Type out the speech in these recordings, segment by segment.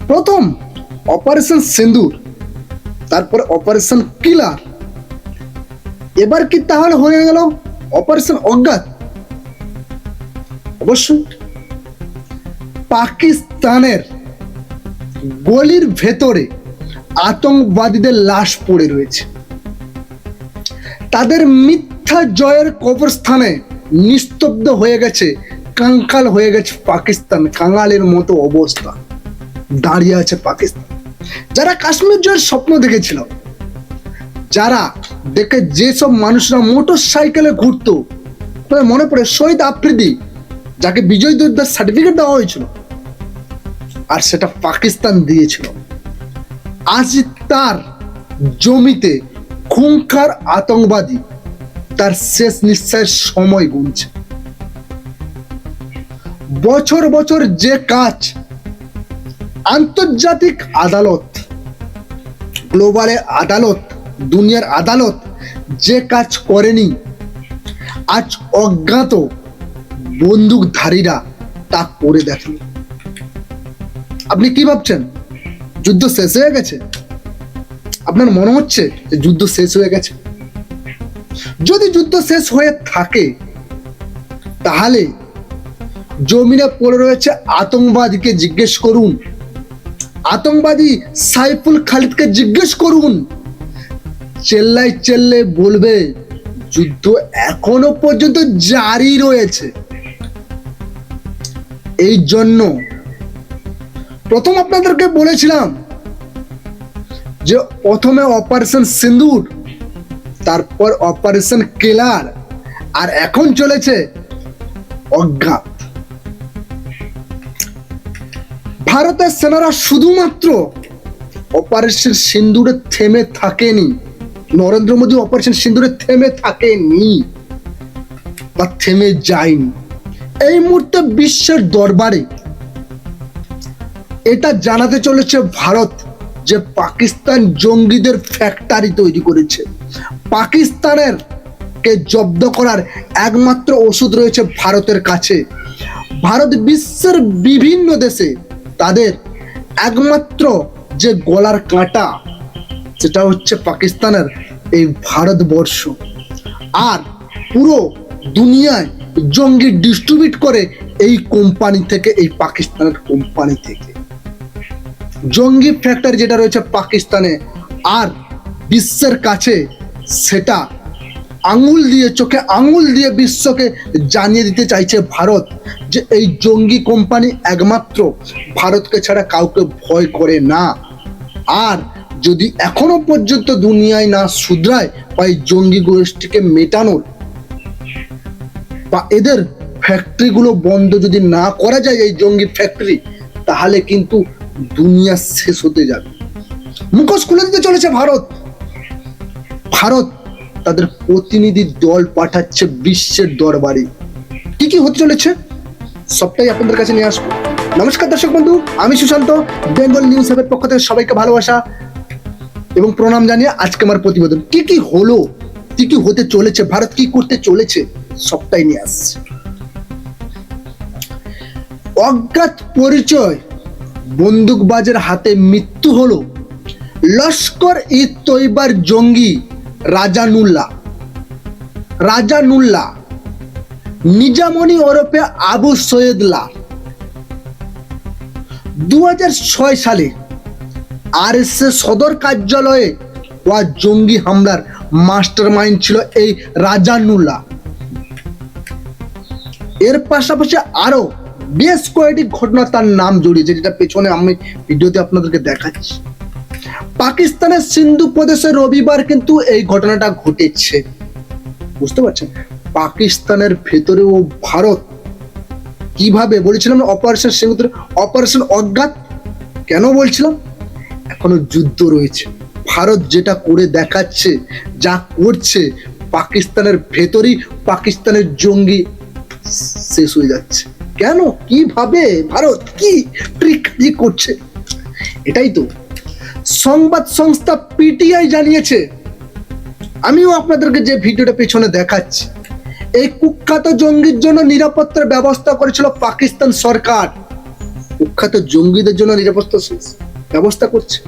প্রথম অপারেশন সিন্দুর, তারপর অপারেশন কিলার। এবার কি তাহলে হয়ে গেল অপারেশন অজ্ঞাত? অবশ্যই পাকিস্তানের গলির ভেতরে আতঙ্কবাদীদের লাশ পড়ে রয়েছে। তাদের মিথ্যা জয়ের কবরস্থানে নিস্তব্ধ হয়ে গেছে, কাঙ্কাল হয়ে গেছে পাকিস্তান কাঙালের মতো অবস্থা। দাঁড়িয়ে আছে পাকিস্তান। যারা কাশ্মীর জয়ের স্বপ্ন দেখেছিল, যারা দেখে যেসব মানুষরা মোটর সাইকেলে ঘুরতো মনে পড়ে শহীদ আফ্রিদি, যাকে বিজয় যোদ্ধার সার্টিফিকেট দেওয়া হয়েছিল, আর সেটা পাকিস্তান দিয়েছিল। আজ তার জমিতে খুঙ্খার আতঙ্কবাদী, তার শেষ নিঃশ্বাসের সময় গুনছে। বছর বছর যে কাজ আন্তর্জাতিক আদালত, গ্লোবালে আদালত, দুনিয়ার আদালত যে কাজ করেনি, আজ অজ্ঞাত বন্দুকধারীরা তা করে দেখেন। আপনি কি ভাবছেন? যুদ্ধ শেষ হয়ে গেছে? আপনার মনে হচ্ছে যে যুদ্ধ শেষ হয়ে গেছে? যদি যুদ্ধ শেষ হয়ে থাকে, তাহলে জমিনে পড়ে রয়েছে আতঙ্কবাদীকে জিজ্ঞেস করুন। আতঙ্কবাদী সাইফুল খালিদকে জিজ্ঞেস করুন। চেল্লাই চেল্লে বলবে, যুদ্ধ এখনও পর্যন্ত জারি রয়েছে। এই জন্য প্রথম আপনাদেরকে বলেছিলাম যে প্রথমে অপারেশন সিন্দুর, তারপর অপারেশন কেলার, আর এখন চলেছে অজ্ঞাত ভারতের সেনারা শুধুমাত্র অপারেশন সিন্দুরে থেমে থাকেনি। নরেন্দ্র মোদী অপারেশন সিন্দুরে থেমে থাকেনি বা থেমে যায়নি। এই মুহূর্তে বিশ্বের দরবারে এটা জানাতে চলেছে ভারত যে পাকিস্তান জঙ্গিদের ফ্যাক্টরি তৈরি করেছে। পাকিস্তানের কে জব্দ করার একমাত্র ওষুধ রয়েছে ভারতের কাছে। ভারত বিশ্বের বিভিন্ন দেশে তাদের একমাত্র যে গলার কাঁটা, সেটা হচ্ছে পাকিস্তানের এই ভারতবর্ষ। আর পুরো দুনিয়ায় জঙ্গি ডিস্ট্রিবিউট করে এই কোম্পানি থেকে, এই পাকিস্তানের কোম্পানি থেকে। জঙ্গি ফ্যাক্টরি যেটা রয়েছে পাকিস্তানে, আর বিশ্বের কাছে সেটা আঙুল দিয়ে, চোখে আঙুল দিয়ে বিশ্বকে জানিয়ে দিতে চাইছে ভারত যে এই জঙ্গি কোম্পানি একমাত্র ভারতকে ছাড়া কাউকে ভয় করে না। আর যদি এখনও পর্যন্ত দুনিয়ায় না শুধরায় বা এই জঙ্গি গোষ্ঠীকে মেটানোর, বা এদের ফ্যাক্টরিগুলো বন্ধ যদি না করা যায় এই জঙ্গি ফ্যাক্টরি, তাহলে কিন্তু দুনিয়া শেষ হতে যাবে। মুখোশ খুলে দিতে চলেছে ভারত। ভারত তাদের প্রতিনিধি দল পাঠাচ্ছে বিশ্বের দরবারে। কি কি হতে চলেছে? সবটাই আপনাদের কাছে নিয়ে আসব। নমস্কার দর্শক বন্ধু, আমি সুশান্ত, বেঙ্গল নিউজ হেভের পক্ষ থেকে সবাইকে ভালোবাসা এবং প্রণাম জানিয়ে আজকে আমার প্রতিবেদন। কি কি হলো? কি কি হতে চলেছে? ভারত কি করতে চলেছে? সবটাই নিয়ে আসছে। অজ্ঞাত পরিচয় বন্দুকবাজের হাতে মৃত্যু হলো। লস্কর ই তৈবার জঙ্গি রাজানুল্লাহ। রাজানুল্লাহ নিজামণি ওরফে আবু সৈয়দলা দু ছয় সালে আর এস সদর কার্যালয়ে হওয়া জঙ্গি হামলার মাস্টার মাইন্ড ছিল এই রাজানুল্লাহ। এর পাশাপাশি আরও বেশ কয়েকটি ঘটনা তার নাম জড়িয়েছে যেটা পেছনে আমি ভিডিওতে আপনাদেরকে দেখাচ্ছি। পাকিস্তানের সিন্ধু প্রদেশে রবিবার কিন্তু এই ঘটনাটা ঘটেছে। বুঝতে পারছেন? পাকিস্তানের ভেতরেও ভারত কীভাবে বলেছিলাম অপারেশন সিঙ্গুর অপারেশন অজ্ঞাত? কেন বলছিলাম? এখনও যুদ্ধ রয়েছে। ভারত যেটা করে দেখাচ্ছে, যা করছে, পাকিস্তানের ভেতরেই পাকিস্তানের জঙ্গি শেষ হয়ে যাচ্ছে। কেন? কীভাবে? ভারত কি ট্রিক করছে? এটাই তো। সংবাদ সংস্থা পিটিআই জানিয়েছে। আমিও আপনাদেরকে যে ভিডিওটা পেছনে দেখাচ্ছি। এই কুখ্যাত জঙ্গির জন্য নিরাপত্তার ব্যবস্থা করেছিল পাকিস্তান সরকার। কুখ্যাত জঙ্গিদের জন্য নিরাপত্তা ব্যবস্থা করছে।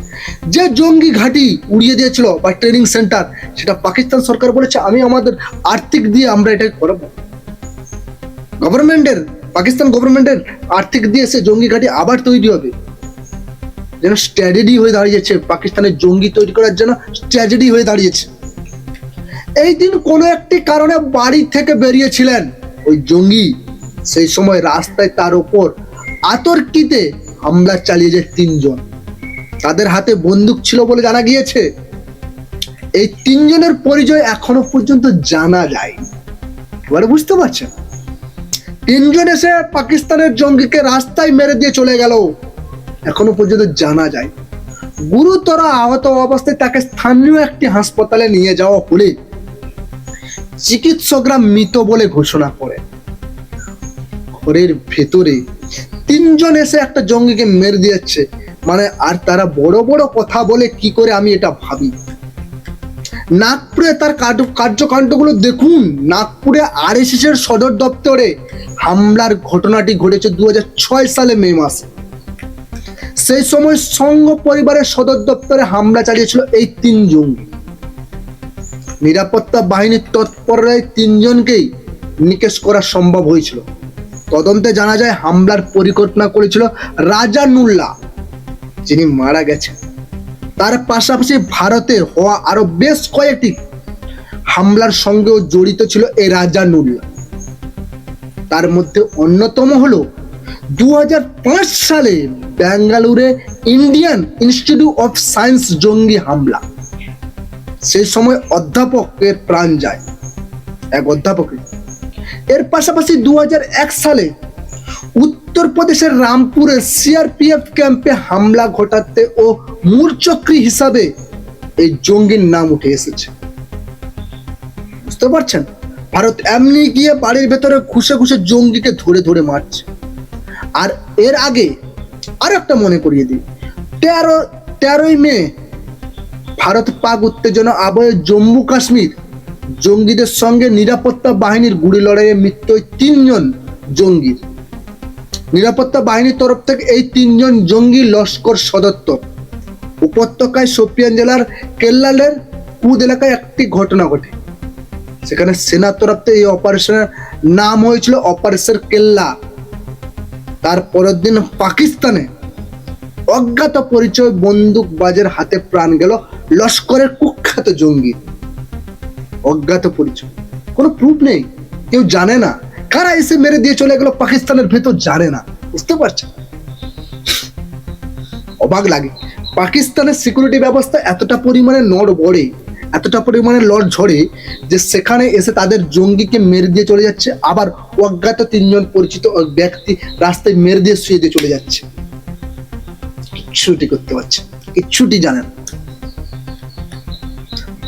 যে জঙ্গি ঘাঁটি উড়িয়ে দিয়েছিল বা ট্রেনিং সেন্টার, সেটা পাকিস্তান সরকার বলেছে, আমি আমাদের আর্থিক দিয়ে আমরা এটা করাবো। গভর্নমেন্টের, পাকিস্তান গভর্নমেন্টের আর্থিক দিয়ে সে জঙ্গি ঘাঁটি আবার তৈরি হবে। যেন স্ট্র্যাটেজি হয়ে দাঁড়িয়েছে। পাকিস্তানের জঙ্গি তৈরি করার জন্য স্ট্র্যাটেজি হয়ে দাঁড়িয়েছে। এই দিন কোনো একটি কারণে বাড়ি থেকে বেরিয়েছিলেন ওই জঙ্গি। সেই সময় রাস্তায় তার ওপর আতর্কিতে হামলা চালিয়ে যায় তিনজন। তাদের হাতে বন্দুক ছিল বলে জানা গিয়েছে। এই তিনজনের পরিচয় এখনও পর্যন্ত জানা যায় এবারে বুঝতে পারছেন? তিনজন এসে পাকিস্তানের জঙ্গিকে রাস্তায় মেরে দিয়ে চলে গেল। এখনও পর্যন্ত জানা যায়। গুরুতর আহত অবস্থায় তাকে স্থানীয় একটি হাসপাতালে নিয়ে যাওয়া হলে চিকিৎসকরা মৃত বলে ঘোষণা করে। ঘরের ভেতরে তিনজন এসে একটা জঙ্গিকে মেরে দিয়েছে। মানে আর তারা বড় বড় কথা বলে কি করে আমি এটা ভাবি? নাগপুরে তার কার্য- কার্যকাণ্ডগুলো দেখুন। নাগপুরে আর এর সদর দপ্তরে হামলার ঘটনাটি ঘটেছে দু হাজার ছয় সালে মে মাসে। সেই সময় সংঘ পরিবারের সদর দপ্তরে হামলা চালিয়েছিল এই তিন জঙ্গি নিরাপত্তা বাহিনীর তৎপররায় তিনজনকেই নিকেশ করা সম্ভব হয়েছিল। তদন্তে জানা যায়, হামলার পরিকল্পনা করেছিল রাজা নুল্লা যিনি মারা গেছেন। তার পাশাপাশি ভারতে হওয়া আরও বেশ কয়েকটি হামলার সঙ্গেও জড়িত ছিল এই রাজা নুল্লাহ। তার মধ্যে অন্যতম হলো দু হাজার পাঁচ সালে বেঙ্গালুরে ইন্ডিয়ান ইনস্টিটিউট অফ সায়েন্স জঙ্গি হামলা। সেই সময় অধ্যাপকের প্রাণ যায়। এক অধ্যাপকের। এর পাশাপাশি দু সালে উত্তরপ্রদেশের রামপুরে সিআরপিএফ ক্যাম্পে হামলা ঘটাতে ও মূলচক্রী হিসাবে এই জঙ্গির নাম উঠে এসেছে। বুঝতে পারছেন? ভারত এমনি গিয়ে বাড়ির ভেতরে খুশে খুশে জঙ্গিকে ধরে ধরে মারছে। আর এর আগে আর একটা মনে করিয়ে দিই। তেরো, তেরোই মে, ভারত পাক উত্তেজনা আবহে জম্মু কাশ্মীর। জঙ্গিদের সঙ্গে নিরাপত্তা বাহিনীর গুলি লড়াইয়ে মৃত্যু তিনজন জঙ্গির নিরাপত্তা বাহিনীর তরফ থেকে এই তিনজন জঙ্গি লস্কর সদত্তর উপত্যকায় সোপিয়ান জেলার কেল্লালের কুদ এলাকায় একটি ঘটনা ঘটে। সেখানে সেনার তরফ থেকে এই অপারেশনের নাম হয়েছিল অপারেশন কেল্লা। তার পরের দিন পাকিস্তানে অজ্ঞাত পরিচয় বন্দুক বাজের হাতে প্রাণ গেল লস্করের কুখ্যাত জঙ্গি। অজ্ঞাত পরিচয়। কোনো প্রুফ নেই। কেউ জানে না। কারা এসে মেরে দিয়ে চলে গেল পাকিস্তানের ভেতর জানে না। বুঝতে পারছেন? অবাক লাগে। পাকিস্তানের সিকিউরিটি ব্যবস্থা এতটা পরিমাণে নড় বড়ে এতটা পরিমাণে লড় ঝড়ে যে সেখানে এসে তাদের জঙ্গিকে মেরে দিয়ে চলে যাচ্ছে আবার অজ্ঞাত তিনজন পরিচিত ব্যক্তি রাস্তায় মেরে দিয়ে শুয়ে দিয়ে চলে যাচ্ছে। কিচ্ছুটি করতে পারছে না, কিচ্ছুটি জানেন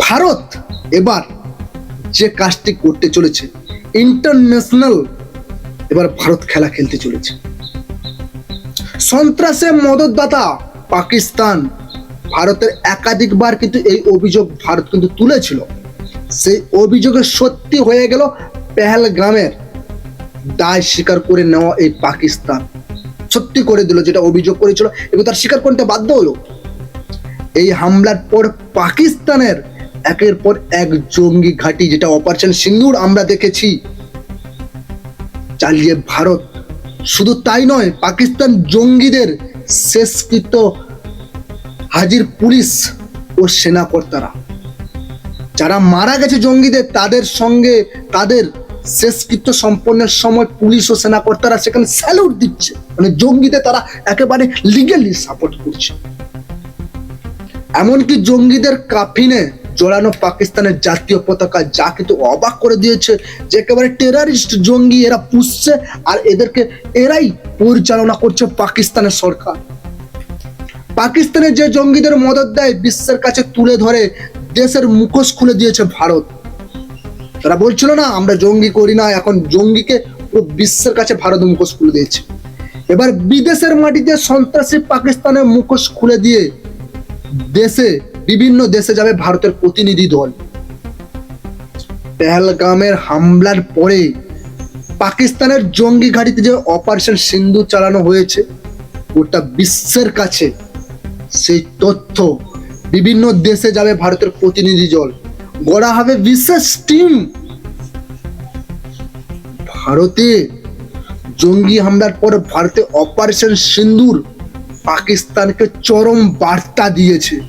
ভারত এবার যে কাজটি করতে চলেছে ইন্টারন্যাশনাল এবার ভারত খেলা খেলতে চলেছে। সন্ত্রাসের মদতদাতা পাকিস্তান ভারতের একাধিকবার কিন্তু এই অভিযোগ ভারত কিন্তু তুলেছিল। সেই অভিযোগে সত্যি হয়ে গেল পেহেলগ্রামের দায় স্বীকার করে নেওয়া এই পাকিস্তান। সত্যি করে দিল যেটা অভিযোগ করেছিল এবং তার স্বীকার করতে বাধ্য হলো। এই হামলার পর পাকিস্তানের একের পর এক জঙ্গি ঘাঁটি যেটা অপারেশন সিন্দুর আমরা দেখেছি, চালিয়ে ভারত। শুধু তাই নয়, পাকিস্তান জঙ্গিদের শেষকৃত হাজির পুলিশ ও সেনাকর্তারা। যারা মারা গেছে জঙ্গিদের, তাদের সঙ্গে তাদের শেষকৃত্য সম্পন্নের সময় পুলিশ ও সেনাকর্তারা সেখানে স্যালুট দিচ্ছে। মানে জঙ্গিদের তারা একেবারে লিগেলি সাপোর্ট করছে। এমনকি জঙ্গিদের কাফিনে জড়ানো পাকিস্তানের জাতীয় পতাকা যা কিন্তু অবাক করে দিয়েছে যে একেবারে টেরারিস্ট জঙ্গি এরা পুষছে আর এদেরকে এরাই পরিচালনা করছে পাকিস্তানের সরকার। পাকিস্তানের যে জঙ্গিদের মদত দেয়, বিশ্বের কাছে তুলে ধরে, দেশের মুখোশ খুলে দিয়েছে ভারত। তারা বলছিল, না, আমরা জঙ্গি করি না, এখন জঙ্গিকে পুরো বিশ্বের কাছে ভারত মুখোশ খুলে দিয়েছে। এবার বিদেশের মাটিতে সন্ত্রাসী পাকিস্তানের মুখোশ খুলে দিয়ে দেশে, বিভিন্ন দেশে যাবে ভারতের প্রতিনিধি দল। পেহেলগামের হামলার পরে পাকিস্তানের জঙ্গি ঘাঁটিতে যে অপারেশন সিন্ধু চালানো হয়েছে গোটা বিশ্বের কাছে সেই তথ্য বিভিন্ন দেশে যাবে ভারতের প্রতিনিধি দল। গড়া হবে বিশেষ টিম ভারতে জঙ্গি হামলার পর ভারতে অপারেশন সিন্দুর পাকিস্তানকে চরম বার্তা দিয়েছে।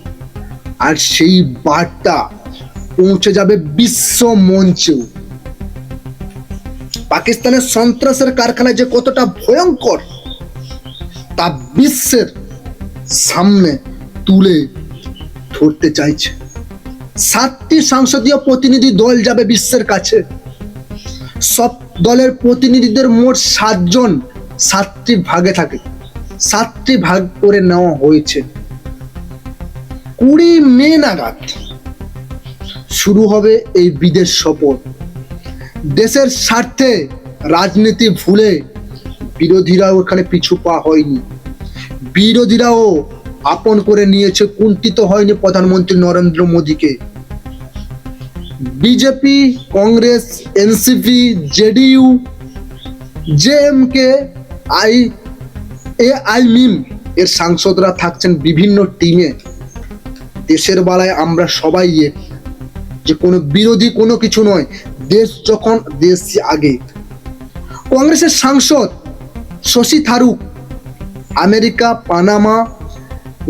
আর সেই বার্তা পৌঁছে যাবে বিশ্ব মঞ্চেও। পাকিস্তানের সন্ত্রাসের কারখানা যে কতটা ভয়ঙ্কর, তা বিশ্বের সামনে তুলে ধরতে চাইছে। সাতটি সংসদীয় প্রতিনিধি দল যাবে বিশ্বের কাছে। সব দলের প্রতিনিধিদের মোট সাতজন সাতটি ভাগে থাকে। সাতটি ভাগ করে নেওয়া হয়েছে। কুড়ি মে নাগাদ শুরু হবে এই বিদেশ সফর। দেশের স্বার্থে রাজনীতি ভুলে বিরোধীরা ওখানে পিছু পা হয়নি। বিরোধীরাও আপন করে নিয়েছে, কুণ্ঠিত হয়নি প্রধানমন্ত্রী নরেন্দ্র মোদীকে। BJP, Congress, NCP, JDU, JMK, AIMIM এর সাংসদরা থাকছেন বিভিন্ন টিমে। দেশের বেলায় আমরা সবাই এক যে কোনো বিরোধী কোনো কিছু নয়, দেশ যখন, দেশ আগে। কংগ্রেসের সাংসদ Shashi Tharoor America, Panama,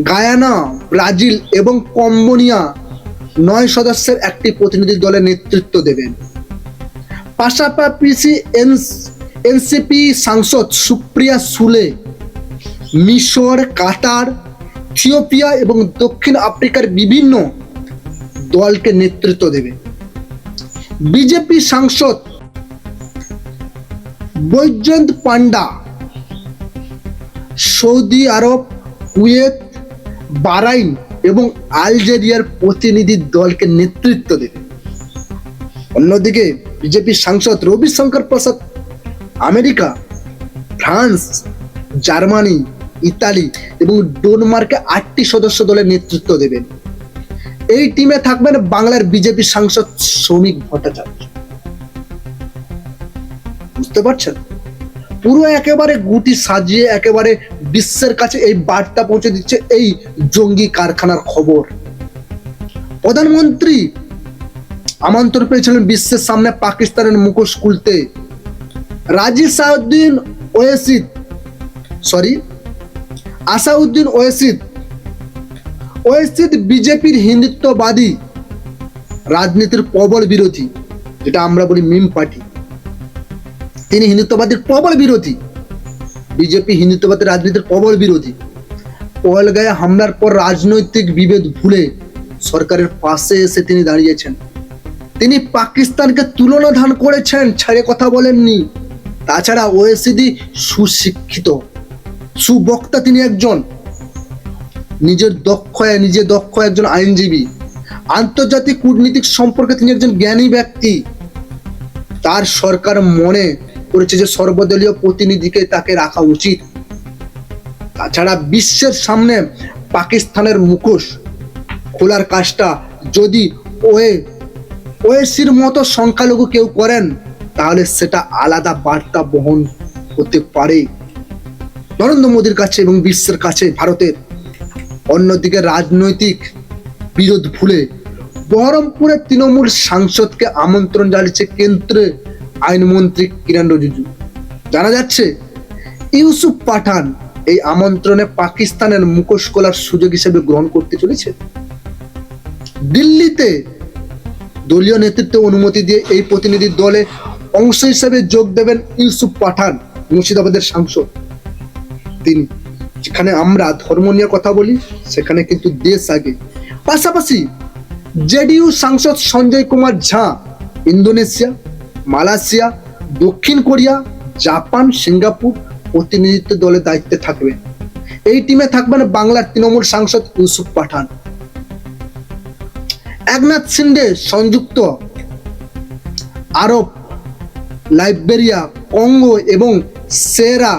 Guyana, Brazil এবং কম্বোনিয়া নয় সদস্যের একটি প্রতিনিধি দলের নেতৃত্ব দেবেন। পাশাপাশি এনসিপি সাংসদ সুপ্রিয়া সুলে, মিশর, কাতার, থিওপিয়া এবং দক্ষিণ আফ্রিকার বিভিন্ন দলকে নেতৃত্ব দেবে। বিজেপি সাংসদ Baijayant Panda Saudi Arab, Kuwait Bahrain এবং আলজেরিয়ার প্রতিনিধি দলকে নেতৃত্ব দেবে। অন্যদিকে বিজেপি সাংসদ Ravi Shankar Prasad, America, France, Germany, Italy এবং ডেনমার্কে আটটি সদস্য দলের নেতৃত্ব দেবেন। এই টিমে থাকবেন বাংলার বিজেপি সাংসদ শ্রমিক ভট্টাচার্য। বুঝতে পারছেন? পুরো একেবারে গুটি সাজিয়ে একেবারে বিশ্বের কাছে এই বার্তা পৌঁছে দিচ্ছে এই জঙ্গি কারখানার খবর। প্রধানমন্ত্রী আমন্ত্রণ পেয়েছিলেন বিশ্বের সামনে পাকিস্তানের মুখোশ খুলতে। রাজি সাউদ্দিন ওয়েসিদ সরি আসাউদ্দিন ওয়েসিদ ওয়েসিদ বিজেপির হিন্দুত্ববাদী রাজনীতির প্রবল বিরোধী, যেটা আমরা বলি মিম পার্টি। তিনি হিন্দুত্ববাদীর প্রবল বিরোধী। বিজেপি হিন্দুত্ববাদী রাজনীতির প্রবল বিরোধী। পহলগাঁয়ে হামলার পর রাজনৈতিক বিভেদ ভুলে সরকারের পাশে এসে তিনি দাঁড়িয়েছেন। তিনি পাকিস্তানকে তুলনা ধান করেছেন, ছাড়ে কথা বলেননি। তাছাড়া ওয়েসিডি সুশিক্ষিত। সুবক্তা তিনি একজন। নিজের দক্ষ নিজে দক্ষ একজন আইনজীবী। আন্তর্জাতিক কূটনীতিক সম্পর্কে তিনি একজন জ্ঞানী ব্যক্তি। তার সরকার মনে করেছে যে সর্বদলীয় প্রতিনিধিকে তাকে রাখা উচিত। তাছাড়া বিশ্বের সামনে পাকিস্তানের মুখোশ খোলার কাজটা যদি ওয়ে ওয়েসির মতো সংখ্যালঘু কেউ করেন, তাহলে সেটা আলাদা বার্তা বহন হতে পারে। নরেন্দ্র মোদীর কাছে এবং বিশ্বের কাছে ভারতের অন্যদিকে রাজনৈতিক বিরোধ ভুলে বহরমপুরের তৃণমূল সাংসদকে আমন্ত্রণ জানিয়েছে কেন্দ্রের আইনমন্ত্রী কিরণ রিজিজু। জানা যাচ্ছে, ইউসুফ পাঠান এই আমন্ত্রণে পাকিস্তানের মুখোশ খোলার সুযোগ হিসেবে গ্রহণ করতে চলেছে দিল্লিতে দলীয় নেতৃত্বে অনুমতি দিয়ে এই প্রতিনিধি দলে অংশ হিসেবে যোগ দেবেন ইউসুফ পাঠান, মুর্শিদাবাদের সাংসদ। তিনি, যেখানে আমরা ধর্ম নিয়ে কথা বলি, সেখানে কিন্তু দেশ আগে। পাশাপাশি জেডিইউ সাংসদ সঞ্জয় কুমার ঝা, ইন্দোনেশিয়া মালয়েশিয়া, দক্ষিণ কোরিয়া, জাপান, সিঙ্গাপুর প্রতিনিধিত্ব দলের দায়িত্বে থাকবে। এই টিমে থাকবেন বাংলার তৃণমূল সাংসদ ইউসুফ পাঠান। একনাথ সিন্ডে সংযুক্ত আরব, লাইবেরিয়া, কঙ্গো এবং সেরা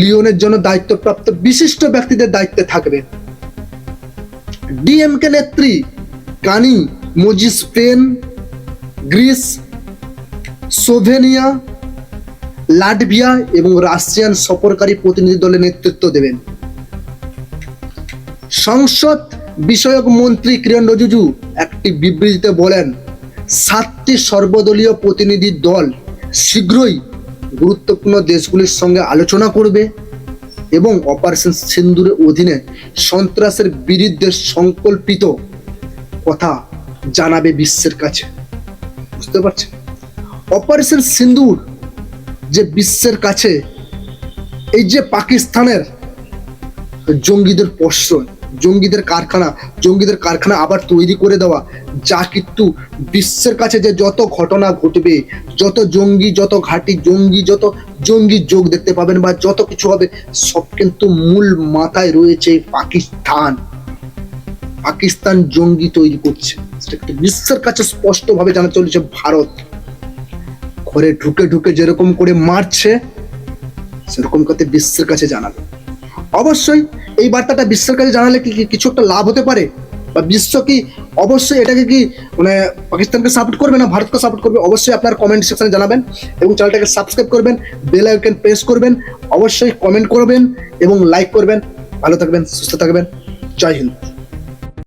লিওনের জন্য দায়িত্বপ্রাপ্ত বিশিষ্ট ব্যক্তিদের দায়িত্বে থাকবে। ডিএমকে নেত্রী Kanimozhi Spain Greece, Slovenia, Latvia এবং রাশিয়ান সফরকারী প্রতিনিধি দলের নেতৃত্ব দেবেন। সংসদ বিষয়ক মন্ত্রী কিরণ রিজিজু একটি বিবৃতিতে বলেন, সাতটি সর্বদলীয় প্রতিনিধি দল শীঘ্রই গুরুত্বপূর্ণ দেশগুলির সঙ্গে আলোচনা করবে এবং অপারেশন সিন্দুরের অধীনে সন্ত্রাসের বিরুদ্ধে সংকল্পিত কথা জানাবে বিশ্বের কাছে। বুঝতে পারছেন? অপারেশন সিন্দুর যে বিশ্বের কাছে, এই যে পাকিস্তানের জঙ্গিদের প্রশ্রয়, জঙ্গিদের কারখানা জঙ্গিদের কারখানা আবার তৈরি করে দেওয়া, যা কিন্তু বিশ্বের কাছে যে যত ঘটনা ঘটবে, যত জঙ্গি, যত ঘাঁটি জঙ্গি, যত জঙ্গি যোগ দেখতে পাবেন বা যত কিছু হবে, সব কিন্তু মূল মাথায় রয়েছে পাকিস্তান। পাকিস্তান জঙ্গি তৈরি করছে। সেটা বিশ্বের কাছে স্পষ্টভাবে জানা চলেছে, ভারত ঘরে ঢুকে ঢুকে যেরকম করে মারছে, সেরকম করতে বিশ্বের কাছে জানাবে। অবশ্যই এই বার্তাটা বিশ্বের কাছে জানালে কি- কিছু একটা লাভ হতে পারে? বা বিশ্ব কি অবশ্যই এটাকে কি মানে পাকিস্তানকে সাপোর্ট করবে না ভারতকে সাপোর্ট করবে? অবশ্যই আপনার কমেন্ট সেকশনে জানাবেন এবং চ্যানেলটাকে সাবস্ক্রাইব করবেন বেল আইকন প্রেস করবেন, অবশ্যই কমেন্ট করবেন এবং লাইক করবেন। ভালো থাকবেন, সুস্থ থাকবেন। জয় হিন্দ।